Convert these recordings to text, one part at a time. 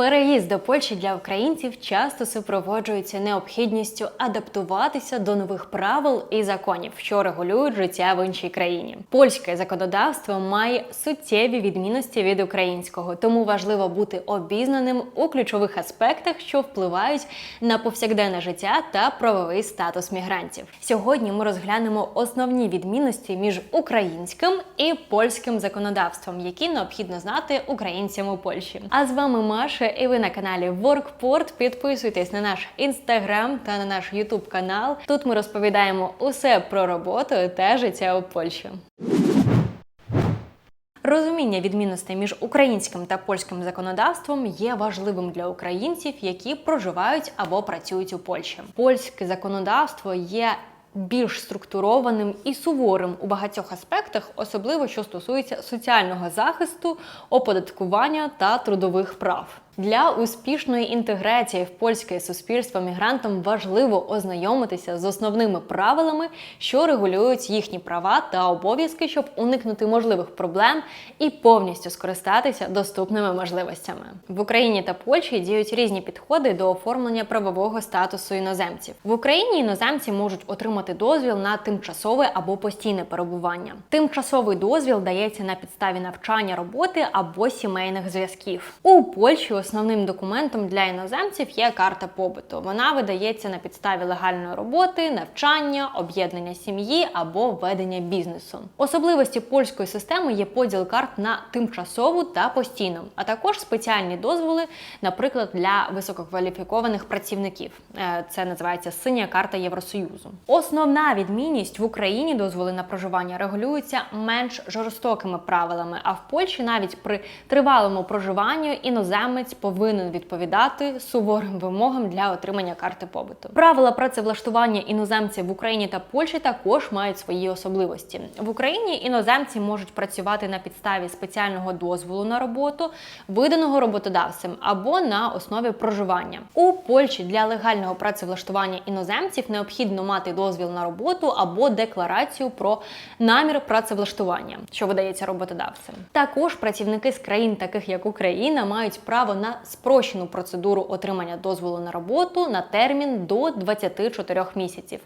Переїзд до Польщі для українців часто супроводжується необхідністю адаптуватися до нових правил і законів, що регулюють життя в іншій країні. Польське законодавство має суттєві відмінності від українського, тому важливо бути обізнаним у ключових аспектах, що впливають на повсякденне життя та правовий статус мігрантів. Сьогодні ми розглянемо основні відмінності між українським і польським законодавством, які необхідно знати українцям у Польщі. А з вами Маша, і ви на каналі WorkPort. Підписуйтесь на наш інстаграм та на наш Ютуб канал. Тут ми розповідаємо усе про роботу та життя у Польщі. Розуміння відмінностей між українським та польським законодавством є важливим для українців, які проживають або працюють у Польщі. Польське законодавство є більш структурованим і суворим у багатьох аспектах, особливо що стосується соціального захисту, оподаткування та трудових прав. Для успішної інтеграції в польське суспільство мігрантам важливо ознайомитися з основними правилами, що регулюють їхні права та обов'язки, щоб уникнути можливих проблем і повністю скористатися доступними можливостями. В Україні та Польщі діють різні підходи до оформлення правового статусу іноземців. В Україні іноземці можуть отримати дозвіл на тимчасове або постійне перебування. Тимчасовий дозвіл дається на підставі навчання роботи або сімейних зв'язків. У Польщі основним документом для іноземців є карта побуту. Вона видається на підставі легальної роботи, навчання, об'єднання сім'ї або ведення бізнесу. Особливості польської системи є поділ карт на тимчасову та постійну, а також спеціальні дозволи, наприклад, для висококваліфікованих працівників. Е, Це називається синя карта Євросоюзу. Основна відмінність в Україні дозволи на проживання регулюються менш жорстокими правилами, а в Польщі навіть при тривалому проживанні іноземець повинен відповідати суворим вимогам для отримання карти побуту. Правила працевлаштування іноземців в Україні та Польщі також мають свої особливості. В Україні іноземці можуть працювати на підставі спеціального дозволу на роботу, виданого роботодавцем або на основі проживання. У Польщі для легального працевлаштування іноземців необхідно мати дозвіл на роботу або декларацію про намір працевлаштування, що видається роботодавцем. Також працівники з країн, таких як Україна, мають право на спрощену процедуру отримання дозволу на роботу на термін до 24 місяців.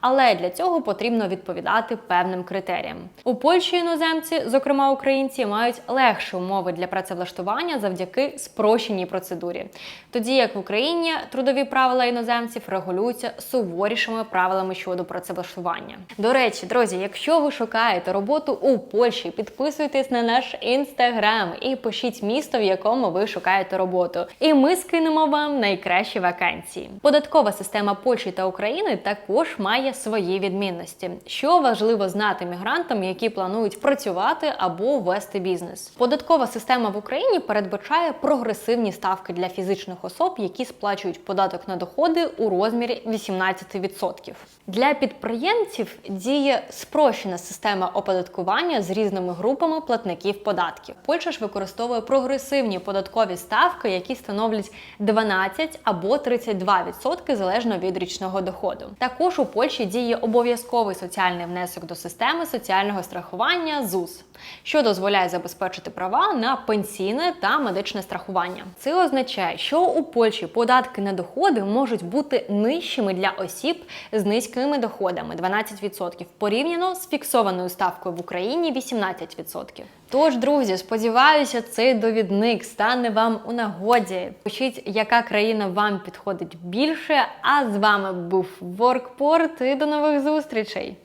Але для цього потрібно відповідати певним критеріям. У Польщі іноземці, зокрема українці, мають легші умови для працевлаштування завдяки спрощеній процедурі. Тоді як в Україні трудові правила іноземців регулюються суворішими правилами щодо працевлаштування. До речі, друзі, якщо ви шукаєте роботу у Польщі, підписуйтесь на наш інстаграм і пишіть місто, в якому ви шукаєте роботу. І ми скинемо вам найкращі вакансії. Податкова система Польщі та України також має свої відмінності, що важливо знати мігрантам, які планують працювати або вести бізнес. Податкова система в Україні передбачає прогресивні ставки для фізичних особ, які сплачують податок на доходи у розмірі 18%. Для підприємців діє спрощена система оподаткування з різними групами платників податків. Польща ж використовує прогресивні податкові ставки, які становлять 12 або 32% залежно від річного доходу. Також у Польщі діє обов'язковий соціальний внесок до системи соціального страхування ЗУС, що дозволяє забезпечити права на пенсійне та медичне страхування. Це означає, що у Польщі податки на доходи можуть бути нижчими для осіб з низькими доходами 12%, порівняно з фіксованою ставкою в Україні 18%. Тож, друзі, сподіваюся, цей довідник стане вам у нагоді. Пишіть, яка країна вам підходить більше. А з вами був Воркпорт і до нових зустрічей!